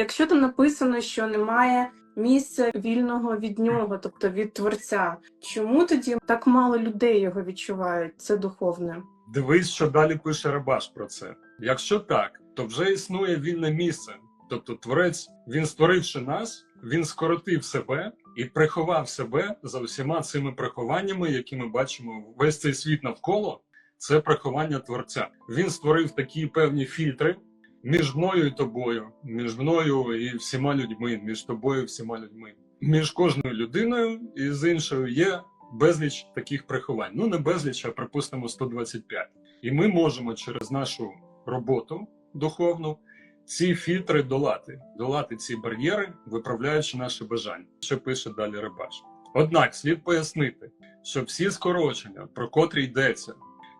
якщо там написано, що немає місця вільного від нього, тобто від творця, чому тоді так мало людей його відчувають? Це духовне. Дивись, що далі пише Рабаш про це. Якщо так, то вже існує вільне місце. Тобто творець, він створивши нас, він скоротив себе і приховав себе за усіма цими прихованнями, які ми бачимо весь цей світ навколо. Це приховання творця. Він створив такі певні фільтри між мною і тобою, між мною і всіма людьми, між тобою і всіма людьми. Між кожною людиною і з іншою є безліч таких приховань. Ну не безліч, а припустимо 125. І ми можемо через нашу роботу духовну ці фільтри долати, долати ці бар'єри, виправляючи наші бажання. Що пише далі Рибаш. Однак слід пояснити, що всі скорочення, про котрі йдеться,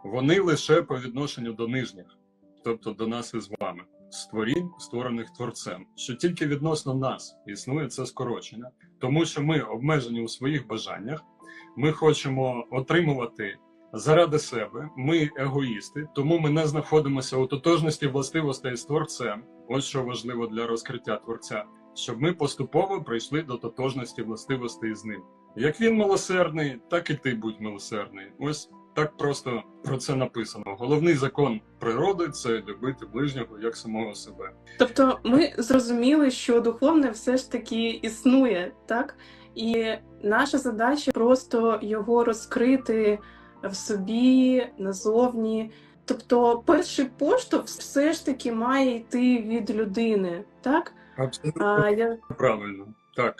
вони лише по відношенню до нижніх, тобто до нас із вами, створінь, створених творцем, що тільки відносно нас існує це скорочення, тому що ми обмежені у своїх бажаннях, ми хочемо отримувати заради себе, ми егоїсти, тому ми не знаходимося у тотожності властивостей з творцем. Ось що важливо для розкриття творця, щоб ми поступово прийшли до тотожності властивостей з ним. Як він милосердний, так і ти будь милосердний. Ось так просто про це написано. Головний закон природи це любити ближнього як самого себе. Тобто, ми зрозуміли, що духовне все ж таки існує, так? І наша задача просто його розкрити в собі назовні. Тобто, перший поштовх все ж таки має йти від людини, так? Абсолютно А я правильно. Так.